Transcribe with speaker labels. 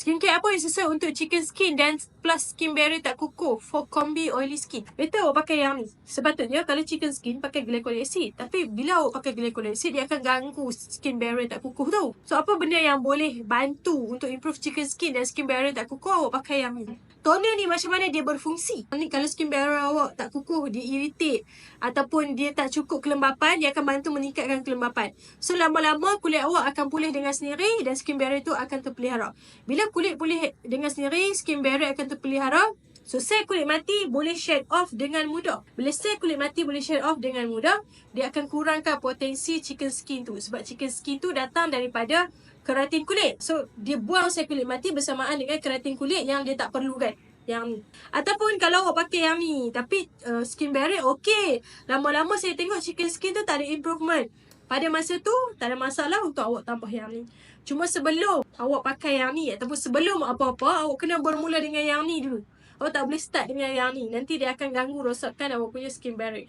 Speaker 1: Skincare apa yang sesuai untuk chicken skin dan plus skin barrier tak kukuh for combi oily skin? Better awak pakai yang ni. Sepatutnya kalau chicken skin pakai glycolic acid. Tapi bila awak pakai glycolic acid, dia akan ganggu skin barrier tak kukuh tu. So apa benda yang boleh bantu untuk improve chicken skin dan skin barrier tak kukuh, awak pakai yang ni. Toner ni macam mana dia berfungsi? Ni kalau skin barrier awak tak kukuh, dia irritate ataupun dia tak cukup kelembapan, dia akan bantu meningkatkan kelembapan. So lama-lama kulit awak akan pulih dengan sendiri dan skin barrier tu akan terpelihara. Bila kulit pulih dengan sendiri, skin barrier akan terpelihara. So, sel kulit mati boleh shed off dengan mudah. Bila sel kulit mati boleh shed off dengan mudah, dia akan kurangkan potensi chicken skin tu. Sebab chicken skin tu datang daripada keratin kulit. So, dia buang sel kulit mati bersamaan dengan keratin kulit yang dia tak perlukan. Yang. Ataupun kalau awak pakai yang ni, tapi uh, skin barrier okey. Lama-lama saya tengok chicken skin tu tak ada improvement. Pada masa tu, tak ada masalah untuk awak tambah yang ni. Cuma sebelum awak pakai yang ni, ataupun sebelum apa-apa, awak kena bermula dengan yang ni dulu. Awak tak boleh start dengan yang ni. Nanti dia akan ganggu rosakkan awak punya skin barrier.